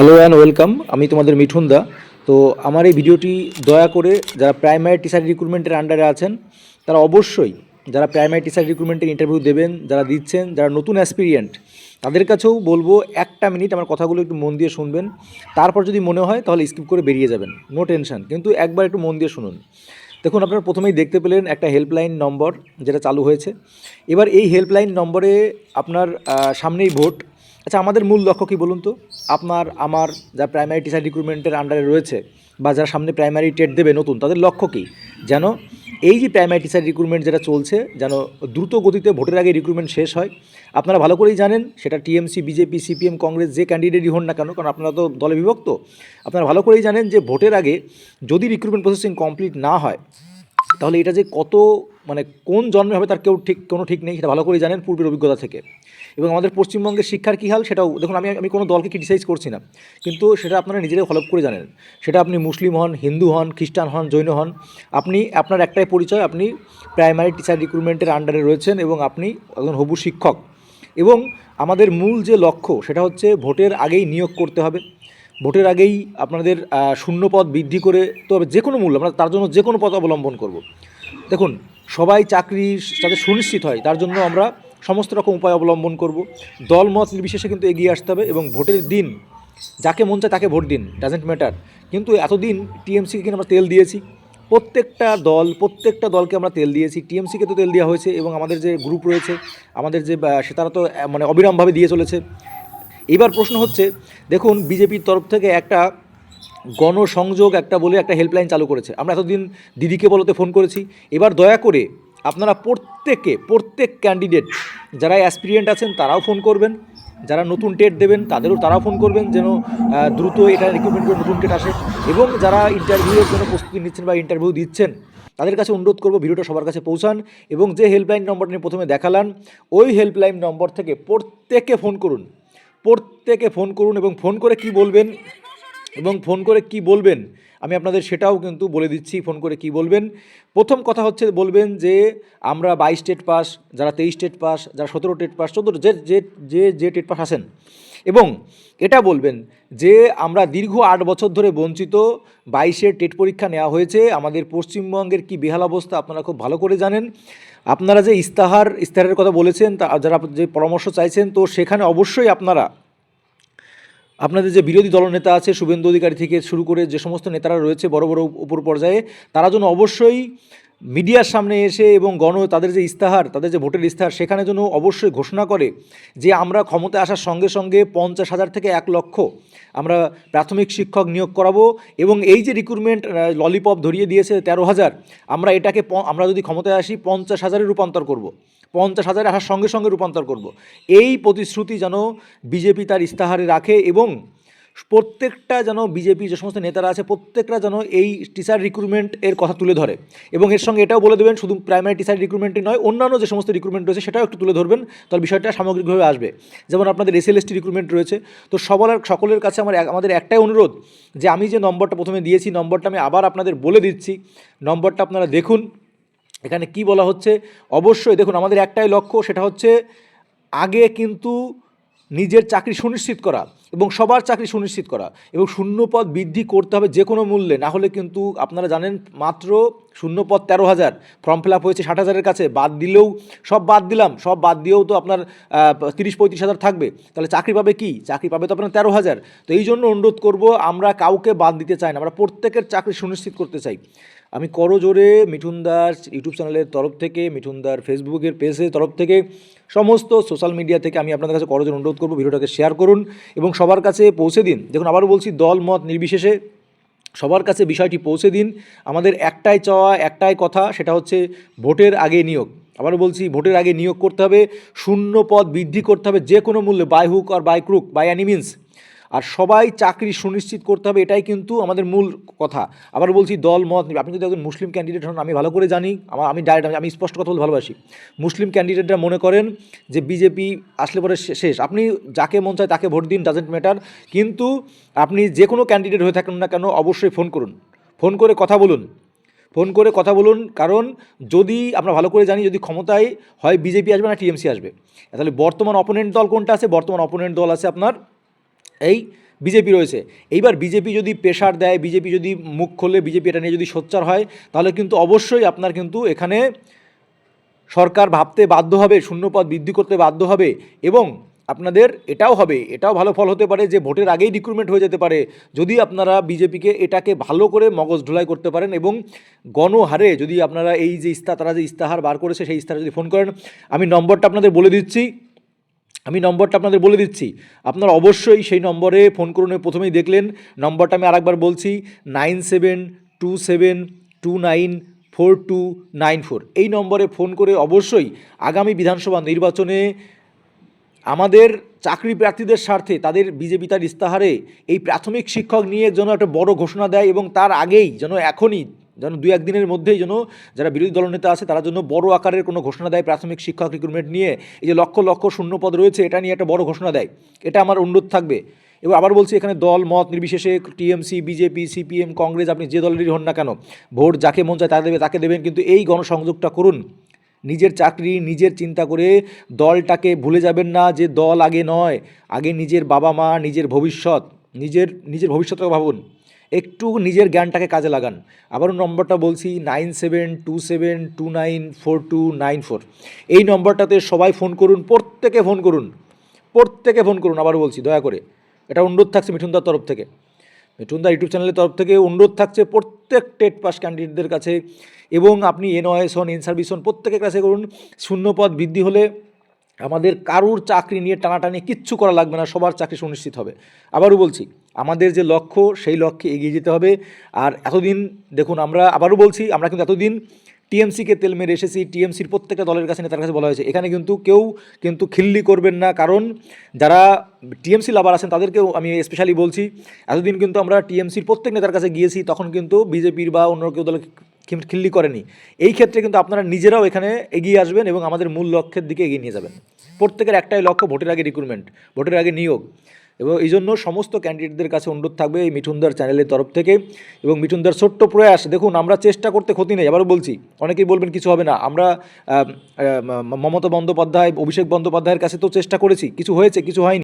Hello and welcome আমি তোমাদের মিঠুন দা। তো আমার এই ভিডিওটি দয়া করে যারা প্রাইমারি টিচার রিক্রুটমেন্টের আন্ডারে আছেন, তারা অবশ্যই যারা প্রাইমারি টিচার রিক্রুটমেন্টের ইন্টারভিউ দেবেন, যারা দিচ্ছেন, যারা নতুন অ্যাসপিরিয়েন্ট তাদের কাছেও বলব একটা মিনিট আমার কথাগুলো একটু মন দিয়ে শুনবেন। তারপর যদি মনে হয়, তাহলে স্কিপ করে বেরিয়ে যাবেন। নো টেনশন কিন্তু একবার একটু মন দিয়ে শুনুন। দেখুন, আপনারা প্রথমেই দেখতে পেলেন একটা হেল্পলাইন নম্বর যেটা চালু হয়েছে। এবার এই হেল্পলাইন নম্বরে আপনার সামনেই ভোট আচ্ছা আমাদের মূল লক্ষ্য কী বলুন তো? আপনার, আমার যা প্রাইমারি টিচার রিক্রুটমেন্টের আন্ডারে রয়েছে বা যারা সামনে প্রাইমারি টেট দেবে নতুন, তাদের লক্ষ্য কী? যেন এই যে প্রাইমারি টিচার রিক্রুটমেন্ট যেটা চলছে, যেন দ্রুত গতিতে ভোটের আগে রিক্রুটমেন্ট শেষ হয়। আপনারা ভালো করেই জানেন, সেটা টিএমসি বিজেপি সিপিএম কংগ্রেস যে ক্যান্ডিডেটই হন না কেন, কারণ আপনারা তো দলে বিভক্ত। আপনারা ভালো করেই জানেন যে ভোটের আগে যদি রিক্রুটমেন্ট প্রসেসিং কমপ্লিট না হয় তাহলে এটা যে কত মানে কোন জন্মে হবে তার কেউ ঠিক, কোনো ঠিক নেই, সেটা ভালো করে জানেন পূর্বের অভিজ্ঞতা থেকে। এবং আমাদের পশ্চিমবঙ্গের শিক্ষার কী হাল সেটাও, দেখুন আমি আমি কোনো দলকে ক্রিটিসাইজ করছি না, কিন্তু সেটা আপনারা নিজেরাই ফলো করে জানেন। সেটা আপনি মুসলিম হন, হিন্দু হন, খ্রিস্টান হন, জৈন হন, আপনি, আপনার একটাই পরিচয়, আপনি প্রাইমারি টিচার রিক্রুটমেন্টের আন্ডারে রয়েছেন এবং আপনি একজন হবু শিক্ষক। এবং আমাদের মূল যে লক্ষ্য, সেটা হচ্ছে ভোটের আগেই নিয়োগ করতে হবে। ভোটের আগেই আপনাদের আহ, শূন্য পদ বৃদ্ধি করে তো যে কোনো মূল্য আমরা তার জন্য যে কোনো পথ অবলম্বন করব। দেখুন সবাই চাকরি যাতে সুনিশ্চিত হয় তার জন্য আমরা সমস্ত রকম উপায় অবলম্বন করব। দল মত নির্বিশেষে কিন্তু এগিয়ে আসতে হবে এবং ভোটের দিন যাকে মন চায় তাকে ভোট দিন ডাজেন্ট ম্যাটার কিন্তু এতদিন টিএমসিকে কিন্তু আমরা তেল দিয়েছি। প্রত্যেকটা দল প্রত্যেকটা দলকে আমরা তেল দিয়েছি। টিএমসিকে তো তেল দেওয়া হয়েছে এবং আমাদের যে গ্রুপ রয়েছে আমাদের যে আহ, সে তারা তো মানে অবিরামভাবে দিয়ে চলেছে। এবার প্রশ্ন হচ্ছে, দেখুন, বিজেপির তরফ থেকে একটা গণসংযোগ একটা বলে একটা হেল্পলাইন চালু করেছে। আমরা এতদিন দিদিকে বলতে ফোন করেছি। এবার দয়া করে আপনারা প্রত্যেকে প্রত্যেক ক্যান্ডিডেট যারা অ্যাসপিরিয়েন্ট আছেন, তারাও ফোন করবেন। যারা নতুন টেট দেবেন, তাদেরও তারাও ফোন করবেন যেন দ্রুত এটা রিক্রুটমেন্ট করে নতুন টেট আসে। এবং যারা ইন্টারভিউয়ের জন্য প্রস্তুতি নিচ্ছেন বা ইন্টারভিউ দিচ্ছেন, তাদের কাছে অনুরোধ করব ভিডিওটা সবার কাছে পৌঁছান এবং যে হেল্পলাইন নম্বরটা নিয়ে প্রথমে দেখালাম, ওই হেল্পলাইন নম্বর থেকে প্রত্যেকে ফোন করুন। প্রত্যেকে ফোন করুন এবং ফোন করে কি বলবেন এবং ফোন করে কি বলবেন আমি আপনাদের সেটাও কিন্তু বলে দিচ্ছি, ফোন করে কি বলবেন। প্রথম কথা হচ্ছে বলবেন যে, আমরা বাইশ টেট পাস, যারা তেইশ টেট পাস, যারা সতেরো টেট পাস, চোদ্দ যে যে যে যে টেট পাস আসেন এবং এটা বলবেন যে, আমরা দীর্ঘ আট বছর ধরে বঞ্চিত, বাইশের টেট পরীক্ষা নেওয়া হয়েছে। আমাদের পশ্চিমবঙ্গের কি বেহাল অবস্থা আপনারা খুব ভালো করে জানেন। আপনারা যে ইস্তাহার, ইস্তাহারের কথা বলেছেন, তা, যারা যে পরামর্শ চাইছেন, তো সেখানে অবশ্যই আপনারা আপনাদের যে বিরোধী দলনেতা আছে, শুভেন্দু অধিকারী থেকে শুরু করে যে সমস্ত নেতারা রয়েছে বড় বড় উপর পর্যায়ে, তারা যেন অবশ্যই মিডিয়ার সামনে এসে এবং গণ তাদের যে ইস্তাহার, তাদের যে ভোটের ইস্তাহার, সেখানে যেন অবশ্যই ঘোষণা করে যে আমরা ক্ষমতায় আসার সঙ্গে সঙ্গে পঞ্চাশ হাজার থেকে এক লক্ষ আমরা প্রাথমিক শিক্ষক নিয়োগ করাবো এবং এই যে রিক্রুটমেন্ট ললিপপ ধরিয়ে দিয়েছে তেরো হাজার, আমরা এটাকে আমরা যদি ক্ষমতায় আসি, পঞ্চাশ হাজারে রূপান্তর করব। পঞ্চাশ হাজারে আসার সঙ্গে সঙ্গে রূপান্তর করব। এই প্রতিশ্রুতি যেন বিজেপি তার ইস্তাহারে রাখে এবং প্রত্যেকটা যেন বিজেপি যে সমস্ত নেতারা আছে প্রত্যেকটা যেন এই টিচার রিক্রুটমেন্ট এর কথা তুলে ধরে। এবং এর সঙ্গে এটাও বলে দেবেন, শুধু প্রাইমারি টিচার রিক্রুটমেন্টই নয়, অন্যান্য যে সমস্ত রিক্রুটমেন্ট রয়েছে সেটাও একটু তুলে ধরবেন তার বিষয়টা সামগ্রিকভাবে আসবে। যেমন আপনাদের এসএলএসটি রিক্রুটমেন্ট রয়েছে, তো সবার সকলের কাছে আমার আমাদের একটাই অনুরোধ যে আমি যে নম্বরটা প্রথমে দিয়েছি, নম্বরটা আমি আবার আপনাদের বলে দিচ্ছি, নম্বরটা আপনারা দেখুন। এখানে কি বলা হচ্ছে? অবশ্যই দেখুন, আমাদের একটাই লক্ষ্য, সেটা হচ্ছে আগে কিন্তু নিজের চাকরি সুনিশ্চিত করা এবং সবার চাকরি সুনিশ্চিত করা এবং শূন্যপদ বৃদ্ধি করতে হবে যে কোনো মূল্যে। না হলে কিন্তু আপনারা জানেন, মাত্র শূন্যপদ তেরো হাজার, ফর্ম ফিল আপ হয়েছে ষাট হাজারের কাছে, বাদ দিলেও, সব বাদ দিলাম, সব বাদ দিয়েও তো আপনার তিরিশ পঁয়ত্রিশ হাজার থাকবে। তাহলে চাকরি পাবে কি? চাকরি পাবে তো আপনার তেরো হাজার। তো এই জন্য অনুরোধ করব, আমরা কাউকে বাদ দিতে চাই না, আমরা প্রত্যেকের চাকরি সুনিশ্চিত করতে চাই। আমি করজোরে মিঠুনদার ইউটিউব চ্যানেলের তরফ থেকে মিঠুনদার ফেসবুকের পেজের তরফ থেকে সমস্ত সোশ্যাল মিডিয়া থেকে আমি আপনাদের কাছে করজোর অনুরোধ করব ভিডিওটাকে শেয়ার করুন এবং সবার কাছে পৌঁছে দিন। দেখুন, আবারও বলছি, দল, মত নির্বিশেষে সবার কাছে বিষয়টি পৌঁছে দিন। আমাদের একটাই চাওয়া, একটাই কথা, সেটা হচ্ছে ভোটের আগে নিয়োগ। আবারও বলছি, ভোটের আগে নিয়োগ করতে হবে, শূন্য পদ বৃদ্ধি করতে হবে, যে কোনো মূল্যে by hook or by crook by any means আর সবাই চাকরি সুনিশ্চিত করতে হবে, এটাই কিন্তু আমাদের মূল কথা। আবার বলছি দল, মত আপনি যদি একজন মুসলিম ক্যান্ডিডেট হন, আমি ভালো করে জানি, আমার, আমি ডাইরেক্ট আমি স্পষ্ট কথা বলতে ভালোবাসি। মুসলিম ক্যান্ডিডেটরা মনে করেন যে বিজেপি আসলে পরে শেষ। আপনি যাকে মন চায় তাকে ভোট দিন ডাজেন্ট ম্যাটার কিন্তু আপনি যে কোনো ক্যান্ডিডেট হয়ে থাকেন না কেন, অবশ্যই ফোন করুন। ফোন করে কথা বলুন। ফোন করে কথা বলুন, কারণ যদি আমরা ভালো করে জানি, যদি ক্ষমতায় হয় বিজেপি আসবে না টিএমসি আসবে। তাহলে বর্তমান অপোনেন্ট দল কোনটা আছে? বর্তমান অপোনেন্ট দল আছে আপনার এই বিজেপি রয়েছে। এইবার বিজেপি যদি প্রেশার দেয়, বিজেপি যদি মুখ খোলে, বিজেপি এটা নিয়ে যদি সোচ্চার হয়, তাহলে কিন্তু অবশ্যই আপনার কিন্তু এখানে সরকার ভাবতে বাধ্য হবে, শূন্যপদ বৃদ্ধি করতে বাধ্য হবে এবং আপনাদের এটাও হবে, এটাও ভালো ফল হতে পারে যে ভোটের আগেই রিক্রুটমেন্ট হয়ে যেতে পারে। যদি আপনারা বিজেপিকে এটাকে ভালো করে মগজ ধুলাই করতে পারেন এবং গণহারে যদি আপনারা এই যে ইস্তা তারা যে ইস্তাহার বার করেছে, সেই ইস্তাহার যদি ফোন করেন, আমি নম্বরটা আপনাদের বলে দিচ্ছি। আমি নম্বরটা আপনাদের বলে দিচ্ছি। আপনারা অবশ্যই সেই নম্বরে ফোন করুন প্রথমেই দেখলেন। নম্বরটা আমি আরেকবার বলছি, nine seven two seven two nine four two nine four. এই নম্বরে ফোন করে অবশ্যই আগামী বিধানসভা নির্বাচনে আমাদের চাকরি প্রার্থীদের স্বার্থে, তাদের বিজেপি তার ইস্তাহারে এই প্রাথমিক শিক্ষক নিয়ে যেন একটা বড় ঘোষণা দেয় এবং তার আগেই যেন এখনই যেন দু একদিনের মধ্যেই যেন যারা বিরোধী দলনেতা আছে, তারা যেন বড় আকারের কোনো ঘোষণা দেয় প্রাথমিক শিক্ষক রিক্রুটমেন্ট নিয়ে। এই যে লক্ষ লক্ষ শূন্য পদ রয়েছে, এটা নিয়ে একটা বড় ঘোষণা দেয়। এটা আমার অনুরোধ থাকবে। এবার আবার বলছি, এখানে দল, মত নির্বিশেষে টিএমসি, বিজেপি, সিপিএম, কংগ্রেস, আপনি যে দলেরই হন না কেন, ভোট যাকে মন চায় তাকে দেবে, তাকে দেবেন, কিন্তু এই গণসংযোগটা করুন। নিজের চাকরি, নিজের চিন্তা করে দলটাকে ভুলে যাবেন না যে দল আগে নয়, আগে নিজের বাবা মা, নিজের ভবিষ্যৎ, নিজের নিজের ভবিষ্যৎকে ভাবুন। একটু নিজের জ্ঞানটাকে কাজে লাগান। আবারও নম্বরটা বলছি, nine seven, two seven, two nine, four, two nine, four. এই নম্বরটাতে সবাই ফোন করুন, প্রত্যেকে ফোন করুন, প্রত্যেকে ফোন করুন, আবারও বলছি, দয়া করে। এটা অনুরোধ থাকছে মিঠুনদার তরফ থেকে। মিঠুনদা ইউটিউব চ্যানেলের তরফ থেকে অনুরোধ থাকছে প্রত্যেক টেট পাস ক্যান্ডিডেটদের কাছে এবং আপনি এনওএস হন এন সার্ভিস হন, প্রত্যেকের কাছে করুন। শূন্যপদ বৃদ্ধি হলে আমাদের কারুর চাকরি নিয়ে টানাটানি কিচ্ছু করা লাগবে না, সবার চাকরি সুনিশ্চিত হবে। আবারও বলছি, আমাদের যে লক্ষ্য, সেই লক্ষ্যে এগিয়ে যেতে হবে। আর এতদিন, দেখুন, আমরা আবারও বলছি, আমরা কিন্তু এতদিন টিএমসিকে তেল মেরে এসেছি, টিএমসির প্রত্যেকটা দলের কাছে নেতার কাছে বলা হয়েছে। এখানে কিন্তু কেউ কিন্তু খিল্লি করবেন না, কারণ যারা টিএমসি লাভার আছেন, তাদেরকেও আমি স্পেশালি বলছি, এতদিন কিন্তু আমরা টিএমসির প্রত্যেক নেতার কাছে গিয়েছি, তখন কিন্তু বিজেপির বা অন্য কেউ দলের খিল্লি করেনি। এই ক্ষেত্রে কিন্তু আপনারা নিজেরাও এখানে এগিয়ে আসবেন এবং আমাদের মূল লক্ষ্যের দিকে এগিয়ে নিয়ে যাবেন। প্রত্যেকের একটাই লক্ষ্য ভোটের আগে রিক্রুটমেন্ট ভোটের আগে নিয়োগ। এবং এই জন্য সমস্ত ক্যান্ডিডেটদের কাছে অনুরোধ থাকবে এই মিঠুনদার চ্যানেলের তরফ থেকে এবং মিঠুনদার ছোট্ট প্রয়াস। দেখুন, আমরা চেষ্টা করতে ক্ষতি নেই, আবারও বলছি, অনেকেই বলবেন কিছু হবে না। আমরা মমতা বন্দ্যোপাধ্যায়, অভিষেক বন্দ্যোপাধ্যায়ের কাছে তো চেষ্টা করেছি, কিছু হয়েছে, কিছু হয়নি।